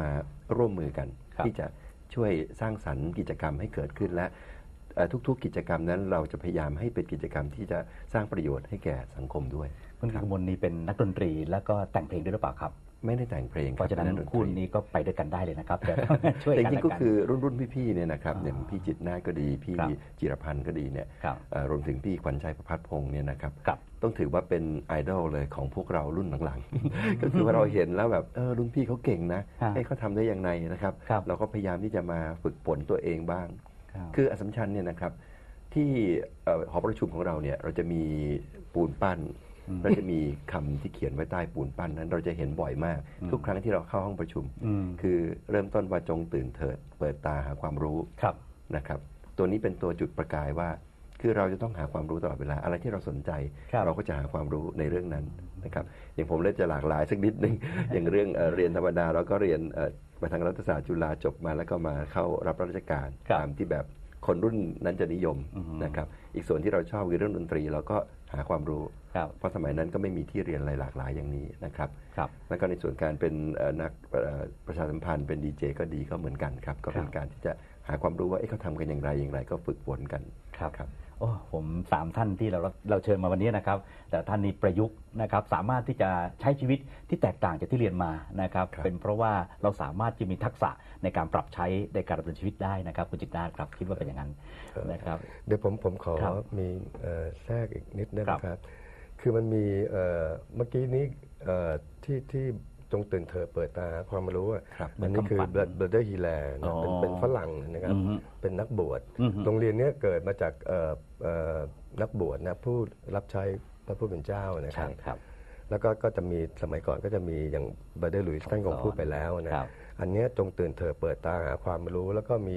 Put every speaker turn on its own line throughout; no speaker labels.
มาร่วมมือกัน
ครับ
ที่จะช่วยสร้างสรรค์กิจกรรมให้เกิดขึ้นและเอ่อทุกๆ กิจกรรมนั้นเราจะพยายามให้เป็นกิจกรรมที่จะสร้างประโยชน์ให้แก่สังคมด้วย
คุณกิตมลนี่เป็นนักดนตรีแล้วก็แต่งเพลงด้วยหรือเปล่าครับ
ไม่ได้แต่งเพลง
เพราะฉะนั้น
ป็ดต
คู่นี้ก็ไปด้วยกันได้เลยนะครับแต่ช่วย
แต่จ
กัน
ริงๆก็
ละน
คือรุ่นรุ่นพี่ๆเนี่ยนะครับ
อ่า
อย่างพี่จิตรนาถก็ดี พี่
ครับ
จิรพันธ์ก็ดีเนี่ย
ครับ
เอ่อรวมถึงพี่ขวัญชัยประพัฒน์พงศ์เนี่ยนะครับ
ครับ
ต้องถือว่าเป็นไอดอลเลยของพวกเรารุ่นหลังๆ ก็คือว่าเราเห็นแล้วแบบเออรุ่นพี่เขาเก่งนะ
ฮะ
ให้เขาทำได้อย่างไรนะครับ
ครับ
เราก็พยายามที่จะมาฝึกฝนตัวเองบ้าง
ครับ
คืออสสัมชัญเนี่ยนะครับ ที่เอ่อหอประชุมของเราเนี่ยเราจะมีปูนปั้น
อืม
เราจะมีคำที่เขียนไว้ใต้ปูนปั้นนั้น เราจะเห็นบ่อยมาก
อืม
ทุกครั้งที่เราเข้าห้องประชุม
อืม
คือเริ่มต้นว่าจงตื่นเถิด เปิดตาหาความรู้
ครับ
นะครับ ตัวนี้เป็นตัวจุดประกายว่า คือเราจะต้องหาความรู้ตลอดเวลาอะไรที่เราสนใจ
ครับ
เราก็จะหาความรู้ในเรื่องนั้นนะครับอย่างผมเล่นจะหลากหลายสักนิดหนึ่งอย่างเรื่องเอ่อเรียนธรรมดาเราก็เรียนเอ่อมาทางรัฐศาสตร์จุฬาจบมาแล้วก็มาเข้ารับราชการ
ครับ
ตามที่แบบคนรุ่นนั้นจะนิยม
อือฮึ
นะครับอีกส่วนที่เราชอบคือเรื่องดนตรีเราก็หาความรู้
ครับ
เพราะสมัยนั้นก็ไม่มีที่เรียนอะไรหลากหลายอย่างนี้นะครับ
ครับ
แล้วก็ในส่วนการเป็นเอ่อนักเอ่อประชาสัมพันธ์เป็นดีเจก็ดีก็เหมือนกันครับก็เป็นการที่จะหาความรู้ว่าเอ๊ะเขาทำกันอย่างไรอย่างไร ก็ฝึกฝนกัน
ครับ
ครับ
โอ้ผมสามท่านที่เราเราเชิญมาวันนี้นะครับ แต่ท่านนี้ประยุกต์นะครับ สามารถที่จะใช้ชีวิตที่แตกต่างจากที่เรียนมานะครับ
ครับ
เป็นเพราะว่าเราสามารถจะมีทักษะในการปรับใช้ในการดำเนินชีวิตได้นะครับคุณจิตนาถครับคิดว่าเป็นอย่างนั้นนะครับ
เดี๋ยวผมผมขอ
ครับ
มีเอ่อแทรกอีกนิดนะ
ค
ค
รั
รับบคือมันมีเอ่อเมื่อกี้นี้เอ่อที่ที่ จงตื่นเธอเปิดตาหาความรู้อะ
ครับ
อันนี้คือ
เหมือนคำฝัน
เบอร์เดอร์ฮีแลน
อ๋อ
เป็นเป็นฝรั่งนะครับ
อือฮึ
เป็นนักบวช
อือฮึ
โรงเรียนเนี้ยเกิดมาจากเอ่อเอ่อนักบวชนะผู้รับใช้พระผู้เป็นเจ้านะค
ใช่
รับ
ครับ
แล้วก็ก็จะมีสมัยก่อนก็จะมีอย่างเบอร์เดอร์ลุยส์ท่านคงพูดไปแล้วนะครับอันเนี้ยจงตื่นเธอเปิดตาหาความรู้แล้วก็มี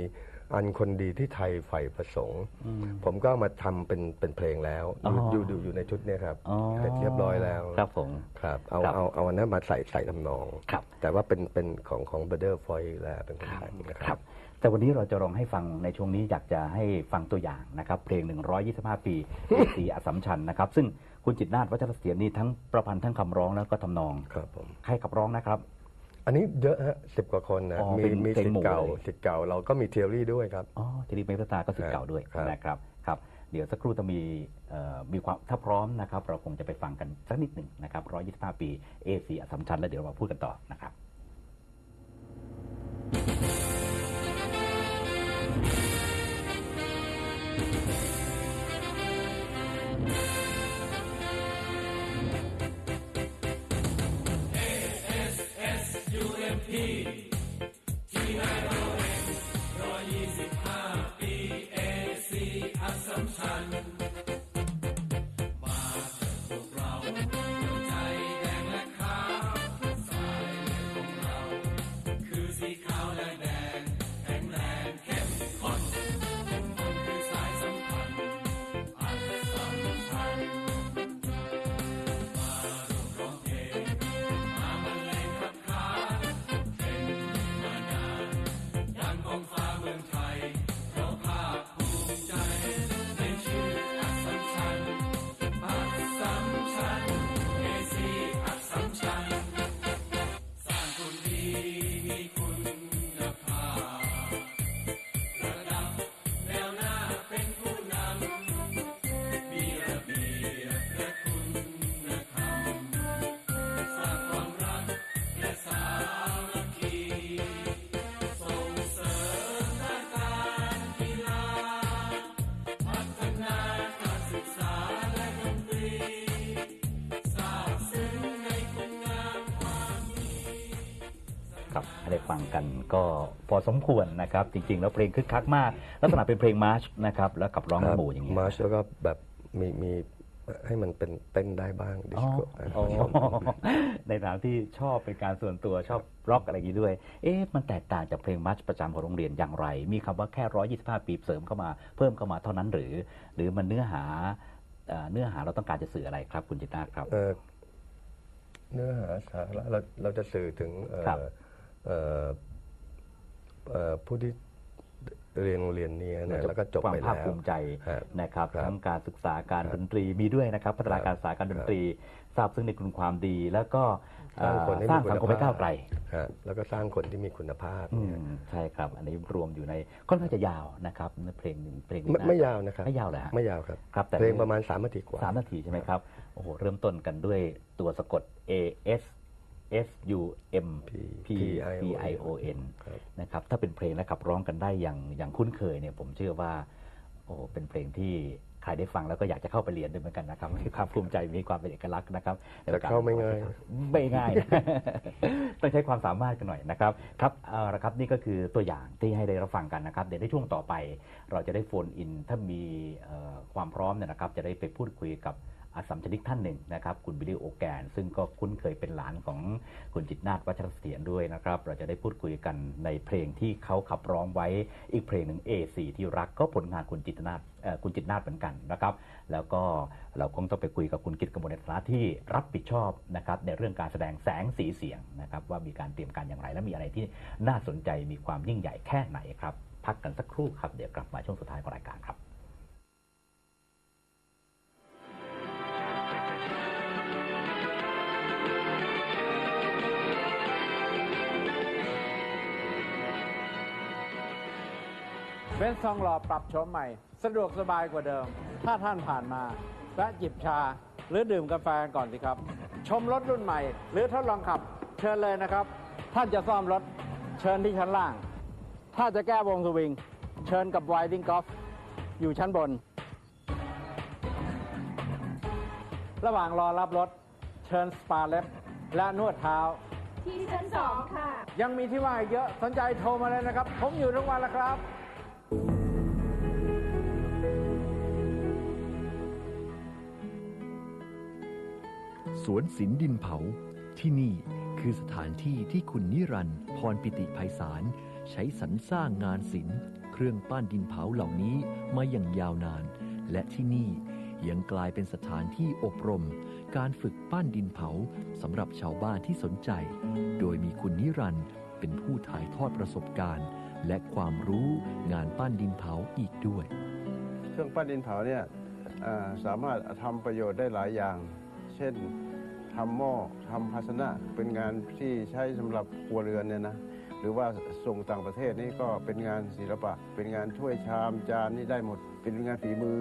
อันคนดีที่ไทยใฝ่ประสงค์
อืม
ผมก็เอามาทำเป็นเป็นเพลงแล้ว
อ๋อ
อ
อ
ยู่อยู่อยู่ในชุดเนี้ยครับ
อ๋อ
เสร็จเรียบร้อยแล้ว
ครับผม
ครับเอา
ครับ
เอาเอาอันนั้นมาใส่ใส่ทำนอง
ครับ
แต่ว่าเป็นเป็นของของเบเดอร์ฟอยแลเป็นคนไทยนะค
ครั
รับ
บแต่วันนี้เราจะลองให้ฟังในช่วงนี้อยากจะให้ฟังตัวอย่างนะครับ เพลง 125 ปีเอสีอัสสัมชัญนะครับ ซึ่งคุณจิตรนาถวัชรเสถียรนี่ทั้งประพันธ์ทั้งคำร้องแล้วก็ทำนอง
ครับผม
ใครขับร้องนะครับ
อันนี้เยอะฮะสิบกว่าคนนะ
อ๋อ
มี
เป็น
มี
เพลง
สิท
หมู่
ธิ์เก่า
เลย
สิทธิ์เก่าเราก็มีเทอรี่ด้วยครับ
อ๋อทีรีเมตตาก็สิทธิ์เก่าด้วย
ครับ
นะครับครับเดี๋ยวสักครู่จะมีเอ่อมีความถ้าพร้อมนะครับ เราคงจะไปฟังกันสักนิดหนึ่งนะครับ125 ปีเอสีอัสสัมชัญแล้วเดี๋ยวเรามาพูดกันต่อนะครับ ครั ได้ฟังกันก็พอสมควรนะครับ จริง ๆ แล้วเพลงคึกคักมาก ลักษณะเป็นเพลงมาร์ชนะครับ แล้วกับร้องหมู่อย่างเงี้ย
มาร์ชแล้วก็แบบมีมีให้มันเป็นเต้นได้บ้างดิ
อ๋
ส
อ
โก้
อ๋อในฐานะที่ชอบเป็นการส่วนตัวชอบร็อกอะไรอย่างนี้ด้วย เอ๊ะมันแตกต่างจากเพลงมาร์ชประจำของโรงเรียนอย่างไร มีคำว่าแค่ร้อยี่สิบห้าปีเสริมเข้ามาเพิ่มเข้ามาเท่านั้นหรือ หรือมันเนื้อหาเอ่อเนื้อหาเราต้องการจะสื่ออะไรครับ คุณจิตนาถครับ
เอ่อเนื้อหาสาระเราเราจะสื่อถึง เอ่อ
ครับ
เอ่อเอ่อผู้ที่เรียนโรงเรียนนี้นะแล้วก็จบ
ความ
ไป
ภาค
แล้ว
ภูมิใจ
ฮะ
นะครับ
ครับ
ทั้งการศึกษาการ
ครับ
ดนตรีมีด้วยนะครับ พัฒนาการ
ครับ
ศึกษาการดนตรีทราบซึ่งในคุณความดี แล้วก็เอ่อ
สร้างคนให้
สร้าง
มีคุณ
สังคมให้
ภาพ
ก้าวไกล
ฮะแล้วก็สร้างคนที่มีคุณภาพ
อื
เนี่ย
มใช่ครับ อันนี้รวมอยู่ในค่อนข้างจะยาวนะครับเพลงหนึ่งเพลงหนึ่ง
ไม่
นะ
ไม่ยาวนะครับ
ไม่ยาวเลยฮะ
ไม่ยาวครับ
ครับแต่
เพลงประมาณ3นาทีกว่า
สามนาทีใช่ไหมครับโอ้โหเริ่มต้นกันด้วยตัวสะกด A S S U M P
P
P I O N
ครับ
นะครับถ้าเป็นเพลงและขับร้องกันได้อย่างอย่างคุ้นเคยเนี่ยผมเชื่อว่าโอ้โหเป็นเพลงที่ใครได้ฟังแล้วก็อยากจะเข้าไปเรียนด้วยเหมือนกันนะครับมีความภูมิใจมีความเป็นเอกลักษณ์นะครับ
แต่เข้าไม่ง่าย
ไม่ง่าย ต้องใช้ความสามารถกันหน่อยนะครับครับเอาละครับนี่ก็คือตัวอย่างที่ให้ได้รับฟังกันนะครับ เดี๋ยวในช่วงต่อไป เราจะได้โฟนอินถ้ามีเอ่อความพร้อมเนี่ยนะครับ จะได้ไปพูดคุยกับ อาสาสมชนิกท่านหนึ่งนะครับ คุณบิลลี่โอแกน ซึ่งก็คุ้นเคยเป็นหลานของคุณจิตนาฏวัชรเสถียรด้วยนะครับ เราจะได้พูดคุยกันในเพลงที่เขาขับร้องไว้อีกเพลงหนึ่ง A4 ที่รักก็ผลงานคุณจิตนาฏคุณจิตนาฏเหมือนกันนะครับ แล้วก็เราคงต้องไปคุยกับคุณกิตกมลในฐานะที่รับผิดชอบนะครับในเรื่องการแสดงแสงสีเสียงนะครับว่ามีการเตรียมการอย่างไรและมีอะไรที่น่าสนใจมีความยิ่งใหญ่แค่ไหนครับพักกันสักครู่ครับเดี๋ยวกลับมาช่วงสุดท้ายของรายการครับ
เบนซ์ทองหล่อปรับโฉมใหม่ สะดวกสบายกว่าเดิม ถ้าท่านผ่านมาแวะจิบชาหรือดื่มกาแฟก่อนสิครับ ชมรถรุ่นใหม่ หรือทดลองขับ เชิญเลยนะครับ ท่านจะซ่อมรถ เชิญที่ชั้นล่าง ถ้าจะแก้วงสวิง เชิญกับไวดิ้งกอล์ฟอยู่ชั้นบน ระหว่างรอรับรถ เชิญสปาเล็บและนวดเท้า
ที่ชั้นสองค่ะ
ยังมีที่ว่างอีกเยอะสนใจโทรมาเลยนะครับ ผมอยู่ทุกวันแล้วครับ
สวนศิลป์ดินเผา ที่นี่คือสถานที่ที่คุณนิรันดร์พรปิติไพศาลใช้สรรสร้างงานศิลป์เครื่องปั้นดินเผาเหล่านี้มาอย่างยาวนาน และที่นี่ยังกลายเป็นสถานที่อบรม การฝึกปั้นดินเผาสำหรับชาวบ้านที่สนใจ โดยมีคุณนิรันดร์เป็นผู้ถ่ายทอดประสบการณ์ และความรู้งานปั้นดินเผาอีกด้วย
เครื่องปั้นดินเผาเนี่ยสามารถทำประโยชน์ได้หลายอย่าง เช่น ทำหม้อทำภาชนะ เป็นงานที่ใช้สำหรับครัวเรือนเนี่ยนะหรือว่าส่งต่างประเทศนี่ก็เป็นงานศิลปะ เป็นงานถ้วยชามจานนี่ได้หมด เป็นงานฝีมือ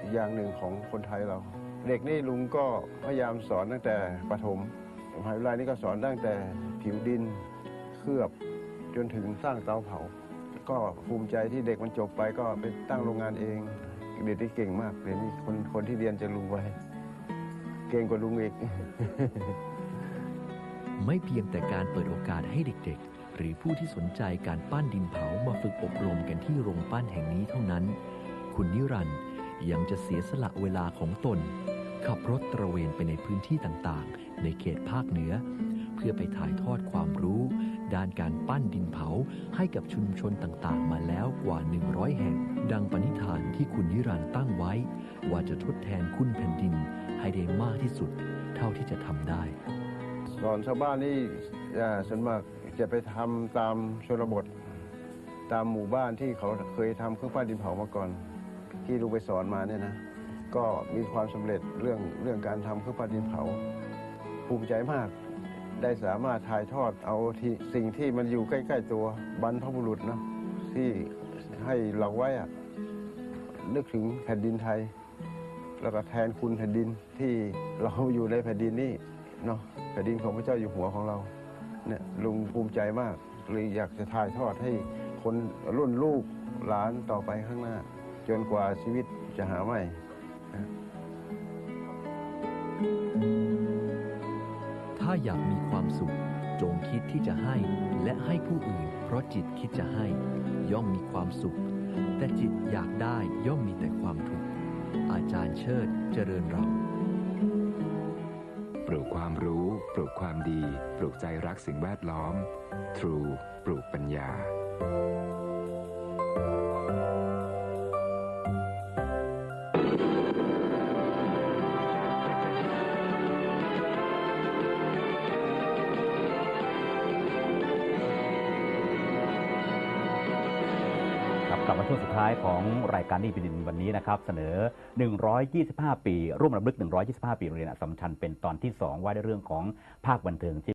อีกอย่างหนึ่งของคนไทยเรา เด็กนี่ลุงก็พยายามสอนตั้งแต่ประถมมหาวิทยาลัยนี่ก็สอนตั้งแต่ผิวดินเคลือบจนถึงสร้างเตาเผา ก็ภูมิใจที่เด็กมันจบไปก็ไปตั้งโรงงานเอง เด็กที่เก่งมากเดี๋ยวนี้คนคนที่เรียนจะรู้ไว้ เก่งกว่าลุงอีก
ไม่เพียงแต่การเปิดโอกาสให้เด็กๆ หรือผู้ที่สนใจการปั้นดินเผามาฝึกอบรมกันที่โรงปั้นแห่งนี้เท่านั้น คุณนิรันดร์ยังจะเสียสละเวลาของตน ขับรถตระเวนไปในพื้นที่ต่างๆ ในเขตภาคเหนือ เพื่อไปถ่ายทอดความรู้ ด้านการปั้นดินเผาให้กับชุมชนต่างๆ มาแล้วกว่า 100 แห่ง ดังปณิธานที่คุณนิรันดร์ตั้งไว้ ว่าจะทดแทนคุณแผ่นดินให้ได้มากที่สุดเท่าที่จะทำได้
สอนชาวบ้านนี่อ่าส่วนมากจะไปทำตามชนบท ตามหมู่บ้านที่เขาเคยทำเครื่องปั้นดินเผามาก่อน ที่ลุงไปสอนมาเนี่ยนะ ก็มีความสำเร็จเรื่องเรื่องการทำเครื่องปั้นดินเผา ภูมิใจมากได้สามารถถ่ายทอดเอาที่สิ่งที่มันอยู่ใกล้ๆตัวบรรพบุรุษนะที่ให้เราไว้อะนึกถึงแผ่นดินไทย แล้วก็แทนคุณแผ่นดินที่เราอยู่ในแผ่นดินนี่เนาะแผ่นดินของพระเจ้าอยู่หัวของเราเนี่ยลุงภูมิใจมากเลยอยากจะถ่ายทอดให้คนรุ่นลูกหลานต่อไปข้างหน้า จนกว่าชีวิตจะหาไม่
ถ้าอยากมีความสุข จงคิดที่จะให้และให้ผู้อื่น เพราะจิตคิดจะให้ ย่อมมีความสุข แต่จิตอยากได้ย่อมมีแต่ความ จารย์เชิดเจริญรำ
ปลูกความรู้ ปลูกความดี ปลูกใจรักสิ่งแวดล้อม True ปลูกปัญญา
มาช่วงสุดท้ายของรายการนี่เป็นดินวันนี้นะครับเสนอ 125 ปี ร่วมรำลึก 125 ปีโรงเรียนอัสสัมชัญเป็นตอนที่ 2 ว่าด้วยเรื่องของภาคบันเทิงที่